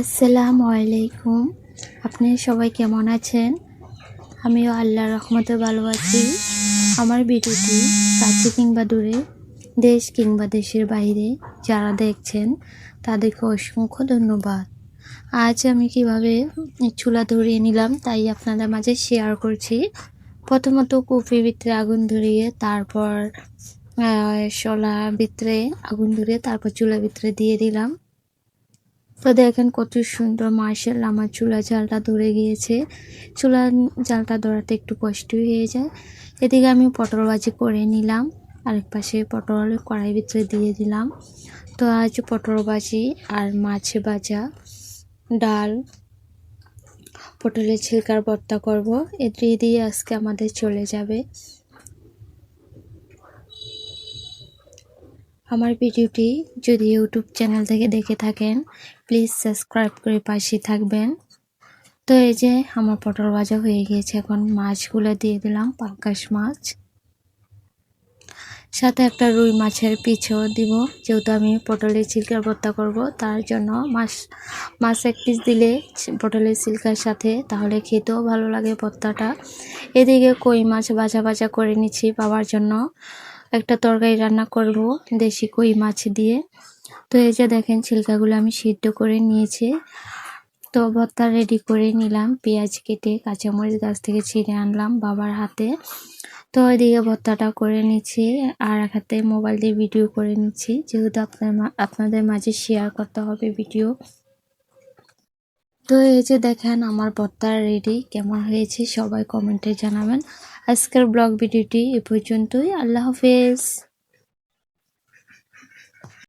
আসসালামু আলাইকুম। আপনি সবাই কেমন আছেন? আমিও আল্লাহর রহমতে ভালো আছি। আমার ভিডিওটি কাছে কিংবা দূরে, দেশ কিংবা দেশের বাইরে যারা দেখছেন, তাদেরকে অসংখ্য ধন্যবাদ। আজ আমি কীভাবে চুলা ধরিয়ে নিলাম তাই আপনাদের মাঝে শেয়ার করছি। প্রথমত কফি ভিতরে আগুন ধরিয়ে, তারপর শলা ভিতরে আগুন ধরিয়ে, তারপর চুলা ভিতরে দিয়ে দিলাম। তো দেখেন কত সুন্দর, মার্শাল, আমার চুলা জালটা ধরে গিয়েছে। চুলা জালটা ধরাতে একটু কষ্ট হয়ে যায়। এদিকে আমি পটল ভাজি করে নিলাম, আরেক পাশে পটল কড়াই ভিতরে দিয়ে দিলাম। তো আজ পটল ভাজি আর মাছ ভাজা, ডাল, পটলের ছিলকার ভর্তা করব। এটি দিয়ে আজকে আমাদের চলে যাবে। আমার ভিডিওটি যদি ইউটিউব চ্যানেল থেকে দেখে থাকেন, প্লিজ সাবস্ক্রাইব করে পাশে থাকবেন। তো এই যে আমার পটল ভাজা হয়ে গিয়েছে, এখন মাছগুলো দিয়ে দিলাম, পাঙ্কাশ মাছ। সাথে একটা রুই মাছের পিছও দিব, যেহেতু আমি পটলের চিলকার ভর্তা করব, তার জন্য মাছ মাছ এক পিস দিলে পটলের চিলকার সাথে, তাহলে খেতেও ভালো লাগে ভর্তাটা। এদিকে কই মাছ ভাজা ভাজা করে নিচ্ছি বাবার জন্য। একটা তরকারি রান্না করব, দেশি কই মাছ দিয়ে। তো এই যে দেখেন ছিলকাগুলো আমি সিদ্ধ করে নিয়েছি। তো ভর্তা রেডি করে নিলাম, পেঁয়াজ কেটে কাঁচামরিচ গাছ থেকে ছিঁড়ে আনলাম বাবার হাতে। তো ওইদিকে ভর্তাটা করে নিচ্ছি, আর এক হাতে মোবাইল দিয়ে ভিডিও করে নিচ্ছি। যেহেতু আপনার আপনাদের মাঝে শেয়ার করতে হবে ভিডিও তো এই যে দেখেন আমার ভর্তা রেডি কেমন হয়েছে সবাই কমেন্টে জানাবেন। আজকের ব্লগ ভিডিওটি এ পর্যন্তই। আল্লাহ হাফেজ।